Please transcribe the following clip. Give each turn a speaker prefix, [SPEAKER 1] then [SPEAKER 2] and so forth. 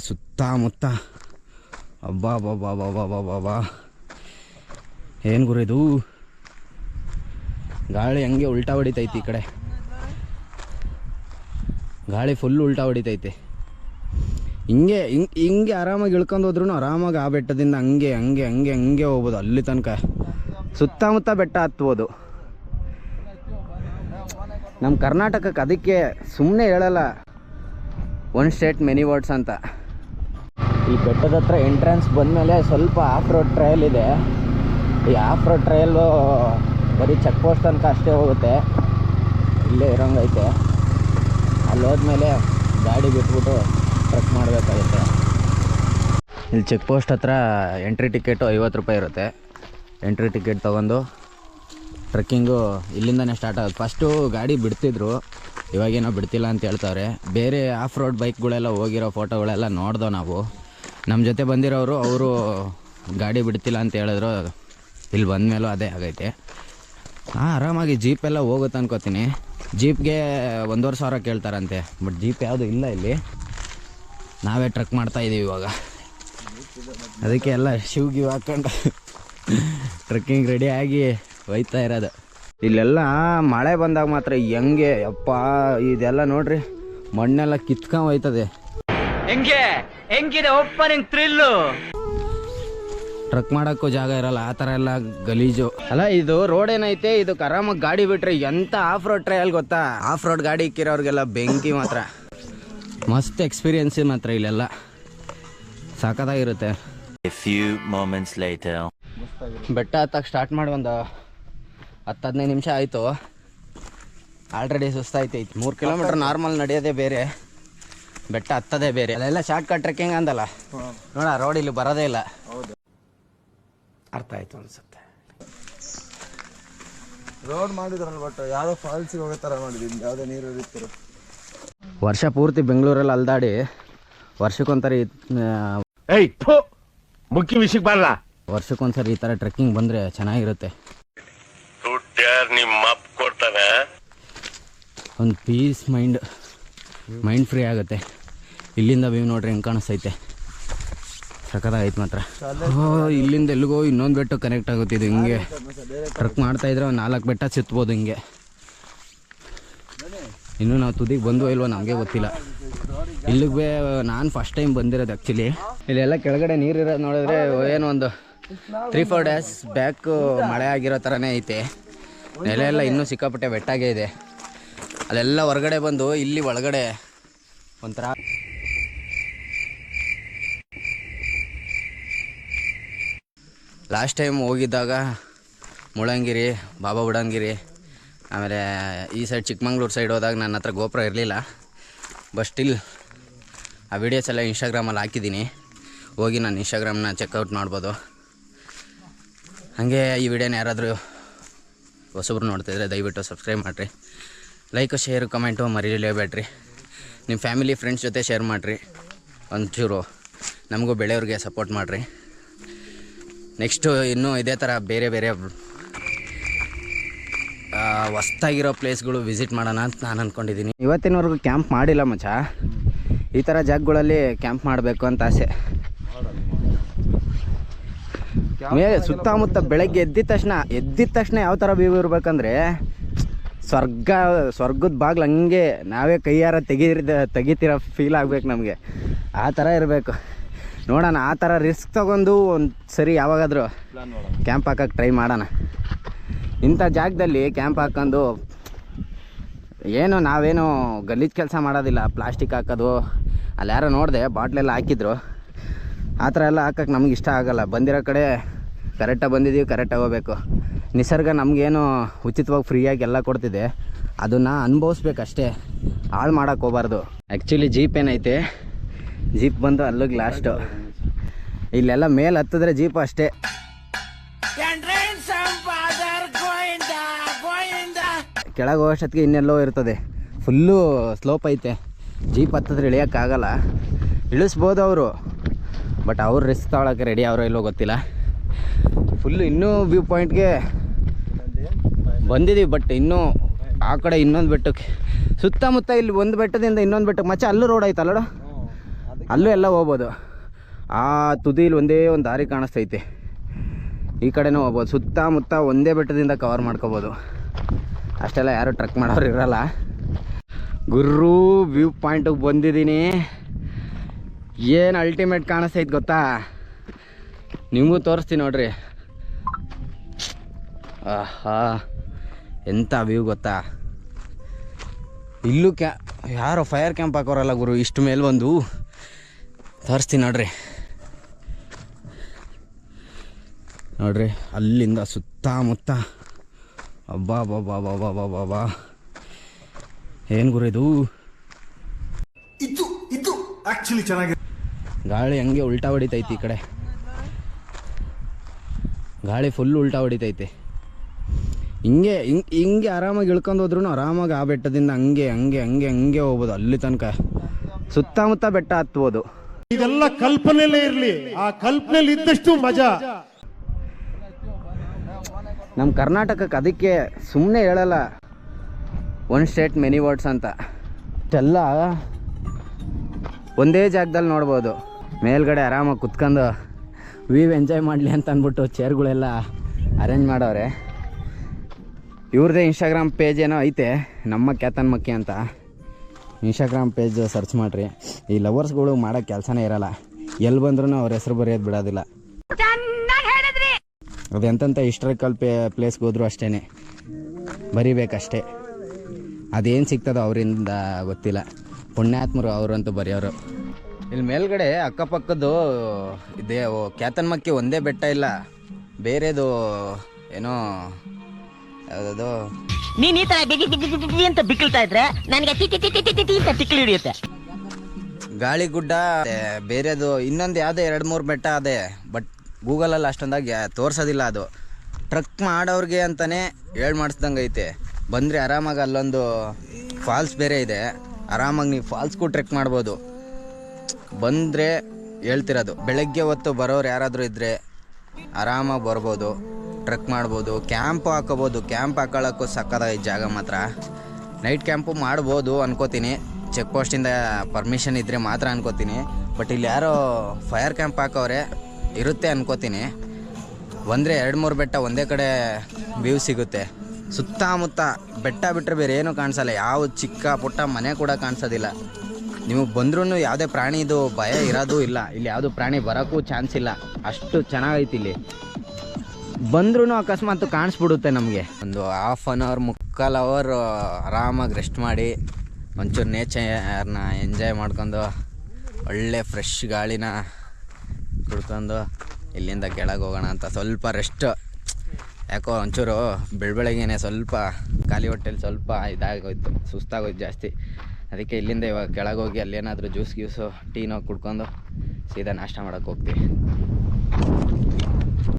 [SPEAKER 1] ಸುತ್ತಮುತ್ತ ಅಬ್ಬಾ ಬಾಬಾ ಬಾಬಾ ಬಾಬಾ ಬಾ ಏನು ಇದು? ಗಾಳಿ ಹಂಗೆ ಉಲ್ಟಾ ಹೊಡಿತೈತಿ ಈ ಕಡೆ. ಗಾಳಿ ಫುಲ್ ಉಲ್ಟಾ ಹೊಡಿತೈತಿ. ಹಿಂಗೆ ಹಿಂಗೆ ಹಿಂಗೆ ಆರಾಮಾಗಿ ಇಳ್ಕೊಂಡು ಹೋದ್ರೂ ಆರಾಮಾಗಿ ಆ ಬೆಟ್ಟದಿಂದ ಹಂಗೆ ಹಂಗೆ ಹಂಗೆ ಹಂಗೆ ಹೋಗ್ಬೋದು ಅಲ್ಲಿ ತನಕ. ಸುತ್ತಮುತ್ತ ಬೆಟ್ಟ ಹತ್ಬೋದು. ನಮ್ಮ ಕರ್ನಾಟಕಕ್ಕೆ ಅದಕ್ಕೆ ಸುಮ್ಮನೆ ಹೇಳಲ್ಲ. ಒನ್ ಸ್ಟೇಟ್ ಮೆನಿ ವರ್ಡ್ಸ್ ಅಂತ. ಈ ಬೆಟ್ಟದ ಹತ್ರ ಎಂಟ್ರೆನ್ಸ್ ಬಂದಮೇಲೆ ಸ್ವಲ್ಪ ಆಫ್ ರೋಡ್ ಟ್ರಯಲ್ ಇದೆ. ಈ ಆಫ್ ರೋಡ್ ಟ್ರಯಲ್ಲು ಬರೀ ಚೆಕ್ ಪೋಸ್ಟ್ ತನಕ ಅಷ್ಟೇ ಹೋಗುತ್ತೆ. ಇಲ್ಲೇ ಇರೋಂಗೈತೆ. ಅಲ್ಲಿ ಹೋದ್ಮೇಲೆ ಗಾಡಿ ಬಿಟ್ಬಿಟ್ಟು ಟ್ರಕ್ ಮಾಡಬೇಕಾಗುತ್ತೆ. ಇಲ್ಲಿ ಚೆಕ್ ಪೋಸ್ಟ್ ಹತ್ರ ಎಂಟ್ರಿ ಟಿಕೆಟು ಐವತ್ತು ರೂಪಾಯಿ ಇರುತ್ತೆ. ಎಂಟ್ರಿ ಟಿಕೆಟ್ ತೊಗೊಂಡು ಟ್ರೆಕ್ಕಿಂಗು ಇಲ್ಲಿಂದನೇ ಸ್ಟಾರ್ಟ್ ಆಗುತ್ತೆ. ಫಸ್ಟು ಗಾಡಿ ಬಿಡ್ತಿದ್ರು. ಇವಾಗೇನೋ ಬಿಡ್ತಿಲ್ಲ ಅಂತ ಹೇಳ್ತಾರೆ. ಬೇರೆ ಆಫ್ ರೋಡ್ ಬೈಕ್ಗಳೆಲ್ಲ ಹೋಗಿರೋ ಫೋಟೋಗಳೆಲ್ಲ ನೋಡ್ದೋ ನಾವು. ನಮ್ಮ ಜೊತೆ ಬಂದಿರೋರು, ಅವರು ಗಾಡಿ ಬಿಡ್ತಿಲ್ಲ ಅಂತ ಹೇಳಿದ್ರು. ಇಲ್ಲಿ ಬಂದಮೇಲೂ ಅದೇ ಆಗೈತೆ. ಹಾಂ, ಆರಾಮಾಗಿ ಜೀಪೆಲ್ಲ ಹೋಗುತ್ತೆ ಅನ್ಕೋತೀನಿ. ಜೀಪ್ಗೆ ಒಂದೂವರೆ ಸಾವಿರ ಕೇಳ್ತಾರಂತೆ. ಬಟ್ ಜೀಪ್ ಯಾವುದು ಇಲ್ಲ ಇಲ್ಲಿ. ನಾವೇ ಟ್ರಕ್ ಮಾಡ್ತಾ ಇದ್ದೀವಿ ಇವಾಗ. ಅದಕ್ಕೆ ಎಲ್ಲ ಶಿವ್ ಗಿವ್ ಹಾಕೊಂಡು ಟ್ರಕ್ಕಿಂಗ್ ರೆಡಿ ಆಗಿ ಒಯ್ತಾ ಇರೋದು. ಇಲ್ಲೆಲ್ಲ ಮಳೆ ಬಂದಾಗ ಮಾತ್ರ ಹೆಂಗೆ ಅಪ್ಪ ಇದೆಲ್ಲ ನೋಡ್ರಿ, ಮಣ್ಣೆಲ್ಲ ಕಿತ್ಕೊಂಡ್ ಹೋಯ್ತದೆ
[SPEAKER 2] ಹೆಂಗೆ? ಹೆಂಗಿದೆ ಓಪನಿಂಗ್ ಥ್ರಿಲ್ಲು?
[SPEAKER 1] ಟ್ರಕ್ ಮಾಡೋಕ್ಕೂ ಜಾಗ ಇರಲ್ಲ ಆ ಥರ ಎಲ್ಲ ಗಲೀಜು. ಅಲ್ಲ ಇದು ರೋಡ್ ಏನೈತೆ? ಇದು ಆರಾಮಾಗಿ ಗಾಡಿ ಬಿಟ್ರೆ ಎಂತ ಆಫ್ ರೋಡ್ ಟ್ರಯಲ್ ಗೊತ್ತಾ? ಆಫ್ ರೋಡ್ ಗಾಡಿ ಇಕ್ಕಿರೋರಿಗೆಲ್ಲ ಬೆಂಕಿ ಮಾತ್ರ. ಮಸ್ತ್ ಎಕ್ಸ್ಪೀರಿಯನ್ಸ್ ಮಾತ್ರ ಇಲ್ಲೆಲ್ಲ.
[SPEAKER 3] moments
[SPEAKER 1] ಬೆಟ್ಟ ಹತ್ತಕ್ಕೆ ಸ್ಟಾರ್ಟ್ ಮಾಡಿ ಒಂದು ಹತ್ತು ಹದಿನೈದು ನಿಮಿಷ ಆಯಿತು. ಆಲ್ರೆಡಿ ಸುಸ್ತಾಯ್ತೈತಿ. ಮೂರು ಕಿಲೋಮೀಟ್ರ್ ನಾರ್ಮಲ್ ನಡೆಯೋದೇ ಬೇರೆ. ಬೆಟ್ಟ ಹತ್ತದೇ ಬೇರೆ. ಅದೆಲ್ಲ ಶಾರ್ಟ್ ಕಟ್ ಟ್ರೆಕ್ಕಿಂಗ್ ಅಂದಲ್ಲ? ನೋಡ ರೋಡ್ ಇಲ್ಲಿ ಬರೋದೇ ಇಲ್ಲ. ಅರ್ಥ ಆಯ್ತು ಅನ್ಸುತ್ತೆ.
[SPEAKER 4] ರೋಡ್ ಮಾಡಿದ್ರಲ್ಲ ಬಟ್ ಯಾವ್ದೋ ಫಾಲ್ಸಿಗೆ ಹೋಗೋ ಥರ ಮಾಡಿದ್ದೀನಿ ಯಾವುದೋ ನೀರು ಹರಿತಿರೋ.
[SPEAKER 1] ವರ್ಷ ಪೂರ್ತಿ ಬೆಂಗಳೂರಲ್ಲಿ ಅಲ್ದಾಡಿ ವರ್ಷಕ್ಕೊಂದ್ಸರಿ
[SPEAKER 5] ಏಯ್ ಮುಖ್ಯ ವಿಷಯಕ್ಕೆ ಬರಲ್ಲ.
[SPEAKER 1] ವರ್ಷಕ್ಕೊಂದ್ಸರಿ ಈ ಥರ ಟ್ರೆಕ್ಕಿಂಗ್ ಬಂದರೆ ಚೆನ್ನಾಗಿರುತ್ತೆ.
[SPEAKER 5] ನಿಮ್ಮ ಕೊಡ್ತಾನೆ
[SPEAKER 1] ಒಂದು ಪೀಸ್ ಮೈಂಡ್ ಮೈಂಡ್ ಫ್ರೀ ಆಗುತ್ತೆ. ಇಲ್ಲಿಂದ ವ್ಯೂ ನೋಡ್ರಿ ಹೆಂಗೆ ಕಾಣಿಸ್ತೈತೆ. ಸಖತ್ತಾಗೈತೆ ಮಾತ್ರ. ಇಲ್ಲಿಂದ ಎಲ್ಲಿಗೋ ಇನ್ನೊಂದು ಬೆಟ್ಟ ಕನೆಕ್ಟ್ ಆಗುತ್ತೆ ಇದು ಹಿಂಗೆ. ಟ್ರಕ್ ಮಾಡ್ತಾ ಇದ್ರೆ ಒಂದು ನಾಲ್ಕು ಬೆಟ್ಟ ಸಿತ್ಬೋದು ಹಿಂಗೆ. ಇನ್ನೂ ನಾವು ತುದಿಗೆ ಬಂದು ಇಲ್ವೋ ನಮಗೆ ಗೊತ್ತಿಲ್ಲ. ಇಲ್ಲಿಗೆ ನಾನು ಫಸ್ಟ್ ಟೈಮ್ ಬಂದಿರೋದು ಆ್ಯಕ್ಚುಲಿ ಇಲ್ಲೆಲ್ಲ ಕೆಳಗಡೆ ನೀರು ಇರೋದು ನೋಡಿದ್ರೆ ಏನು ಒಂದು ತ್ರೀ ಫೋರ್ ಡೇಸ್ ಬ್ಯಾಕ್ ಮಳೆ ಆಗಿರೋ ಥರನೇ ಐತೆ. ನೆಲೆ ಎಲ್ಲ ಇನ್ನೂ ಸಿಕ್ಕಾಪಟ್ಟೆ ಬೆಟ್ಟಾಗೇ ಇದೆ. ಅಲ್ಲೆಲ್ಲ ಹೊರಗಡೆ ಬಂದು ಇಲ್ಲಿ ಒಳಗಡೆ ಒಂಥರ ಲಾಸ್ಟ್ ಟೈಮ್ ಹೋಗಿದ್ದಾಗ ಮುಳಂಗಿರಿ, ಬಾಬಾ ಬುಡಂಗಿರಿ, ಆಮೇಲೆ ಈ ಸೈಡ್ ಚಿಕ್ಕಮಂಗ್ಳೂರು ಸೈಡ್ ಹೋದಾಗ ನನ್ನ ಹತ್ರ ಗೋಪುರ ಇರಲಿಲ್ಲ. ಬಟ್ ಸ್ಟಿಲ್ ಆ ವಿಡಿಯೋಸ್ ಎಲ್ಲ ಇನ್ಸ್ಟಾಗ್ರಾಮಲ್ಲಿ ಹಾಕಿದ್ದೀನಿ. ಹೋಗಿ ನಾನು ಇನ್ಸ್ಟಾಗ್ರಾಮ್ನ ಚೆಕ್ಔಟ್ ಮಾಡ್ಬೋದು. ಹಾಗೆ ಈ ವಿಡಿಯೋನ ಯಾರಾದರೂ ಹೊಸಬ್ರು ನೋಡ್ತಿದ್ರೆ ದಯವಿಟ್ಟು ಸಬ್ಸ್ಕ್ರೈಬ್ ಮಾಡಿರಿ. ಲೈಕು ಶೇರು ಕಮೆಂಟು ಮರಿಲೇಬೇಡ್ರಿ. ನಿಮ್ಮ ಫ್ಯಾಮಿಲಿ ಫ್ರೆಂಡ್ಸ್ ಜೊತೆ ಶೇರ್ ಮಾಡಿರಿ. ಒಂಚೂರು ನಮಗೂ ಬೆಳೆಯವ್ರಿಗೆ ಸಪೋರ್ಟ್ ಮಾಡಿರಿ. ನೆಕ್ಸ್ಟು ಇನ್ನೂ ಇದೇ ಥರ ಬೇರೆ ಬೇರೆ ಹೊಸ್ದಾಗಿರೋ ಪ್ಲೇಸ್ಗಳು ವಿಸಿಟ್ ಮಾಡೋಣ ಅಂತ ನಾನು ಅಂದ್ಕೊಂಡಿದ್ದೀನಿ ಇವತ್ತಿನವರೆಗೂ ಕ್ಯಾಂಪ್ ಮಾಡಿಲ್ಲ ಮಚ್ಚ. ಈ ಥರ ಜಾಗಗಳಲ್ಲಿ ಕ್ಯಾಂಪ್ ಮಾಡಬೇಕು ಅಂತ ಆಸೆ. ಸುತ್ತಮುತ್ತ ಬೆಳಗ್ಗೆ ಎದ್ದಿದ ತಕ್ಷಣ ಎದ್ದಿದ ತಕ್ಷಣ ಯಾವ ಥರ ವ್ಯೂ ಇರ್ಬೇಕಂದ್ರೆ ಸ್ವರ್ಗ, ಸ್ವರ್ಗದ ಬಾಗ್ಲು ಹಂಗೆ ನಾವೇ ಕೈಯಾರ ತೆಗೀರಿದ ತೆಗಿತಿರೋ ಫೀಲ್ ಆಗ್ಬೇಕು ನಮಗೆ. ಆ ಥರ ಇರಬೇಕು. ನೋಡೋಣ, ಆ ಥರ ರಿಸ್ಕ್ ತೊಗೊಂಡು ಒಂದು ಸರಿ ಯಾವಾಗಾದರೂ ಕ್ಯಾಂಪ್ ಹಾಕೋಕ್ಕೆ ಟ್ರೈ ಮಾಡೋಣ. ಇಂಥ ಜಾಗದಲ್ಲಿ ಕ್ಯಾಂಪ್ ಹಾಕೊಂಡು ಏನು ನಾವೇನು ಗಲೀಜು ಕೆಲಸ ಮಾಡೋದಿಲ್ಲ ಪ್ಲಾಸ್ಟಿಕ್ ಹಾಕೋದು. ಅಲ್ಲಿ ಯಾರೋ ನೋಡಿದೆ ಬಾಟ್ಲೆಲ್ಲ ಹಾಕಿದ್ರು. ಆ ಥರ ಎಲ್ಲ ಹಾಕಕ್ಕೆ ನಮ್ಗೆ ಇಷ್ಟ ಆಗೋಲ್ಲ. ಬಂದಿರೋ ಕಡೆ ಕರೆಕ್ಟಾಗಿ ಬಂದಿದ್ದೀವಿ ಕರೆಕ್ಟಾಗಿ ಹೋಗ್ಬೇಕು. ನಿಸರ್ಗ ನಮಗೇನು ಉಚಿತವಾಗಿ ಫ್ರೀಯಾಗಿ ಎಲ್ಲ ಕೊಡ್ತಿದೆ. ಅದನ್ನು ಅನುಭವಿಸ್ಬೇಕಷ್ಟೇ. ಹಾಳು ಮಾಡೋಕ್ಕೆ ಹೋಗ್ಬಾರ್ದು. ಆ್ಯಕ್ಚುಲಿ ಜೀಪ್ ಏನೈತೆ? ಜೀಪ್ ಬಂದು ಅಲ್ಲಿಗೆ ಲಾಸ್ಟು ಇಲ್ಲೆಲ್ಲ ಮೇಲೆ ಹತ್ತಿದ್ರೆ ಜೀಪ್ ಅಷ್ಟೇ. ಕೆಳಗೆ ಹೋಗೋಷ್ಟೊತ್ತಿಗೆ ಇನ್ನೆಲ್ಲೋ ಇರ್ತದೆ. ಫುಲ್ಲು ಸ್ಲೋಪ್ ಐತೆ. ಜೀಪ್ ಹತ್ತಿದ್ರೆ ಇಳಿಯೋಕ್ಕಾಗಲ್ಲ. ಇಳಿಸ್ಬೋದು ಅವರು. ಬಟ್ ಅವ್ರು ರಿಸ್ಕ್ ತೊಗೊಳಕ್ಕೆ ರೆಡಿ ಅವರೋ ಇಲ್ಲೋ ಗೊತ್ತಿಲ್ಲ. ಫುಲ್ಲು ಇನ್ನೂ ವ್ಯೂ ಪಾಯಿಂಟ್ಗೆ ಬಂದಿದ್ದೀವಿ ಬಟ್ ಇನ್ನೂ ಆ ಕಡೆ ಇನ್ನೊಂದು ಬೆಟ್ಟಕ್ಕೆ. ಸುತ್ತಮುತ್ತ ಇಲ್ಲಿ ಒಂದು ಬೆಟ್ಟದಿಂದ ಇನ್ನೊಂದು ಬೆಟ್ಟಕ್ಕೆ. ಮಚ್ಚ, ಅಲ್ಲೂ ರೋಡ್ ಆಯ್ತಲ್ಲ ಅಲ್ಲೂ ಎಲ್ಲ ಹೋಗ್ಬೋದು. ಆ ತುದಿಲಿ ಒಂದೇ ಒಂದು ದಾರಿ ಕಾಣಿಸ್ತೈತೆ. ಈ ಕಡೆನೂ ಹೋಗ್ಬೋದು. ಸುತ್ತಮುತ್ತ ಒಂದೇ ಬೆಟ್ಟದಿಂದ ಕವರ್ ಮಾಡ್ಕೋಬೋದು. ಅಷ್ಟೆಲ್ಲ ಯಾರು ಟ್ರಕ್ ಮಾಡೋರು ಇರಲ್ಲ. ಗುರು ವ್ಯೂ ಪಾಯಿಂಟಿಗೆ ಬಂದಿದ್ದೀನಿ. ಏನು ಅಲ್ಟಿಮೇಟ್ ಕಾಣಿಸ್ತೈತೆ ಗೊತ್ತಾ? ನಿಮಗೂ ತೋರಿಸ್ತೀನಿ ನೋಡ್ರಿ. ಆಹಾ. ಎಂಥ ವ್ಯೂ ಗೊತ್ತಾ? ಇಲ್ಲೂ ಕ್ಯಾ ಯಾರೋ ಫೈರ್ ಕ್ಯಾಂಪ್ ಹಾಕೋರಲ್ಲ ಗುರು ಇಷ್ಟು ಮೇಲೆ ಬಂದು. ತೋರಿಸ್ತೀನಿ ನೋಡ್ರಿ. ನೋಡ್ರಿ ಅಲ್ಲಿಂದ ಸುತ್ತಮುತ್ತ. ಅಬ್ಬಾ ಬಾಬಾ ಬಾಬಾ ಬಾಬಾ ಬಾ ಏನು ಗುರು ಇದು?
[SPEAKER 6] ಆಕ್ಚುಲಿ ಚೆನ್ನಾಗಿದೆ
[SPEAKER 1] ಗಾಳಿ ಹಂಗೆ ಉಲ್ಟಾ ಹೊಡಿತೈತಿ ಈ ಕಡೆ. ಗಾಳಿ ಫುಲ್ ಉಲ್ಟಾ ಹೊಡಿತೈತೆ. ಹಿಂಗೆ ಹಿಂಗೆ ಹಿಂಗೆ ಆರಾಮಾಗಿ ಇಳ್ಕೊಂಡು ಹೋದ್ರೂ ಆರಾಮಾಗಿ ಆ ಬೆಟ್ಟದಿಂದ ಹಂಗೆ ಹಂಗೆ ಹಂಗೆ ಹಂಗೆ ಹೋಗ್ಬೋದು ಅಲ್ಲಿ ತನಕ. ಸುತ್ತಮುತ್ತ ಬೆಟ್ಟ ಹತ್ಬೋದು.
[SPEAKER 5] ಇದೆಲ್ಲ ಕಲ್ಪನೆಲ್ಲೇ ಇರಲಿ. ಆ ಕಲ್ಪನೆಲಿ ಇದ್ದಷ್ಟು ಮಜಾ.
[SPEAKER 1] ನಮ್ಮ ಕರ್ನಾಟಕಕ್ಕೆ ಅದಕ್ಕೆ ಸುಮ್ಮನೆ ಹೇಳಲ್ಲ. ಒನ್ ಸ್ಟೇಟ್ ಮೆನಿ ವರ್ಡ್ಸ್ ಅಂತ. ಇಷ್ಟೆಲ್ಲ ಒಂದೇ ಜಾಗದಲ್ಲಿ ನೋಡ್ಬೋದು. ಮೇಲ್ಗಡೆ ಆರಾಮಾಗಿ ಕುತ್ಕೊಂಡು ವೀವ್ ಎಂಜಾಯ್ ಮಾಡಲಿ ಅಂತ ಅಂದ್ಬಿಟ್ಟು ಚೇರ್ಗಳೆಲ್ಲ ಅರೇಂಜ್ ಮಾಡವ್ರೆ ಇವ್ರದ್ದೇ ಇನ್ಸ್ಟಾಗ್ರಾಮ್ ಪೇಜ್ ಏನೋ ಐತೆ, ನಮ್ಮ ಕ್ಯಾತನ್ ಮಕ್ಕಿ ಅಂತ. ಇನ್ಸ್ಟಾಗ್ರಾಮ್ ಪೇಜ್ ಸರ್ಚ್ ಮಾಡಿರಿ. ಈ ಲವರ್ಸ್ಗಳು ಮಾಡೋ ಕೆಲಸನೇ ಇರಲ್ಲ. ಎಲ್ಲಿ ಬಂದ್ರೂ ಅವ್ರ ಹೆಸರು ಬರೆಯೋದು ಬಿಡೋದಿಲ್ಲ. ಅದು ಎಂತೆಂಥ ಹಿಸ್ಟ್ರಿಕಲ್ ಪೇ ಪ್ಲೇಸ್ಗೆ ಹೋದ್ರು ಅಷ್ಟೇ ಬರಿಬೇಕಷ್ಟೇ. ಅದೇನು ಸಿಗ್ತದೋ ಅವರಿಂದ ಗೊತ್ತಿಲ್ಲ. ಪುಣ್ಯಾತ್ಮರು ಅವರಂತೂ ಬರೆಯೋರು. ಇಲ್ಲಿ ಮೇಲ್ಗಡೆ ಅಕ್ಕಪಕ್ಕದ್ದು ಇದೇ ಕ್ಯಾತನ್ಮಕ್ಕಿ ಒಂದೇ ಬೆಟ್ಟ ಇಲ್ಲ. ಬೇರೆದು ಏನೋ ಯಾವುದದು
[SPEAKER 7] ನೀನ್ ಈ ತರ ಬಿಗಿ ಬಿಗಿ ಬಿಗಿ ಬಿಗಿ ಅಂತ ಬಿಕ್ಕಿಳ್ತಾ ಇದ್ರೆ ನನಗೆ ಟಿ ಟಿ ಟಿ ಟಿ ಟಿ ಟಿ ಅಂತ ತಿಕ್ಲಿ ಹಿಡಿಯುತ್ತೆ.
[SPEAKER 1] ಗಾಳಿ ಗುಡ್ಡ ಬೇರೆದು ಇನ್ನೊಂದು ಯಾವುದೇ ಎರಡು ಮೂರು ಬೆಟ್ಟ ಅದೇ ಬಟ್ ಗೂಗಲಲ್ಲಿ ಅಷ್ಟೊಂದಾಗಿ ತೋರ್ಸೋದಿಲ್ಲ ಅದು. ಟ್ರಕ್ ಮಾಡೋರಿಗೆ ಅಂತಲೇ ಹೇಳ್ ಮಾಡಿಸ್ದಂಗೆ ಐತೆ. ಬಂದರೆ ಆರಾಮಾಗಿ ಅಲ್ಲೊಂದು ಫಾಲ್ಸ್ ಬೇರೆ ಇದೆ. ಆರಾಮಾಗಿ ನೀವು ಫಾಲ್ಸ್ಗೂ ಟ್ರೆಕ್ ಮಾಡ್ಬೋದು. ಬಂದರೆ ಹೇಳ್ತಿರೋದು. ಬೆಳಗ್ಗೆ ಹೊತ್ತು ಬರೋರು ಯಾರಾದರೂ ಇದ್ದರೆ ಆರಾಮಾಗಿ ಬರ್ಬೋದು. ಟ್ರೆಕ್ ಮಾಡ್ಬೋದು, ಕ್ಯಾಂಪ್ ಹಾಕೋಬೋದು. ಕ್ಯಾಂಪ್ ಹಾಕೊಳ್ಳೋಕ್ಕೂ ಸಕ್ಕತ್ತಾಗೈತೆ ಜಾಗ ಮಾತ್ರ. ನೈಟ್ ಕ್ಯಾಂಪು ಮಾಡ್ಬೋದು ಅನ್ಕೋತೀನಿ. ಚೆಕ್ ಪೋಸ್ಟಿಂದ ಪರ್ಮಿಷನ್ ಇದ್ದರೆ ಮಾತ್ರ ಅನ್ಕೋತೀನಿ. ಬಟ್ ಇಲ್ಲಿ ಯಾರೋ ಫೈರ್ ಕ್ಯಾಂಪ್ ಹಾಕೋರೆ ಇರುತ್ತೆ ಅನ್ಕೋತೀನಿ. ಒಂದರೆ ಎರಡು ಮೂರು ಬೆಟ್ಟ ಒಂದೇ ಕಡೆ ವ್ಯೂ ಸಿಗುತ್ತೆ. ಸುತ್ತಮುತ್ತ ಬೆಟ್ಟ ಬಿಟ್ಟರೆ ಬೇರೆ ಏನೂ ಕಾಣಿಸಲ್ಲ. ಯಾವ ಚಿಕ್ಕ ಪುಟ್ಟ ಮನೆ ಕೂಡ ಕಾಣಿಸೋದಿಲ್ಲ. ನೀವು ಬಂದ್ರೂ ಯಾವುದೇ ಪ್ರಾಣಿದು ಭಯ ಇರೋದು ಇಲ್ಲ. ಇಲ್ಲಿ ಯಾವುದು ಪ್ರಾಣಿ ಬರೋಕ್ಕೂ ಚಾನ್ಸ್ ಇಲ್ಲ. ಅಷ್ಟು ಚೆನ್ನಾಗೈತಿ ಇಲ್ಲಿ. ಬಂದ್ರೂ ಅಕಸ್ಮಾತ್ ಕಾಣಿಸ್ಬಿಡುತ್ತೆ ನಮಗೆ. ಒಂದು ಹಾಫ್ ಆನ್ ಅವರ್ ಮುಕ್ಕಾಲು ಅವರ್ ಆರಾಮಾಗಿ ರೆಸ್ಟ್ ಮಾಡಿ, ಒಂಚೂರು ನೇಚರ್ನ ಎಂಜಾಯ್ ಮಾಡ್ಕೊಂಡು, ಒಳ್ಳೆ ಫ್ರೆಶ್ ಗಾಳಿನ ಕುಡ್ಕೊಂಡು ಇಲ್ಲಿಂದ ಕೆಳಗೆ ಹೋಗೋಣ ಅಂತ. ಸ್ವಲ್ಪ ರೆಸ್ಟ್ ಯಾಕೋ ಒಂಚೂರು ಬೆಳಬೆಳಗ್ಗೆನೆ ಸ್ವಲ್ಪ ಖಾಲಿ ಹೊಟ್ಟೆಲಿ ಸ್ವಲ್ಪ ಇದಾಗೋಯ್ತು, ಸುಸ್ತಾಗೋಯ್ತು ಜಾಸ್ತಿ. ಅದಕ್ಕೆ ಇಲ್ಲಿಂದ ಇವಾಗ ಕೆಳಗೆ ಹೋಗಿ ಅಲ್ಲೇನಾದರೂ ಜ್ಯೂಸ್ ಗ್ಯೂಸು ಟೀನೋ ಕುಡ್ಕೊಂಡು ಸೀದಾ ನಾಷ್ಟ ಮಾಡೋಕ್ಕೆ ಹೋಗ್ತೀವಿ.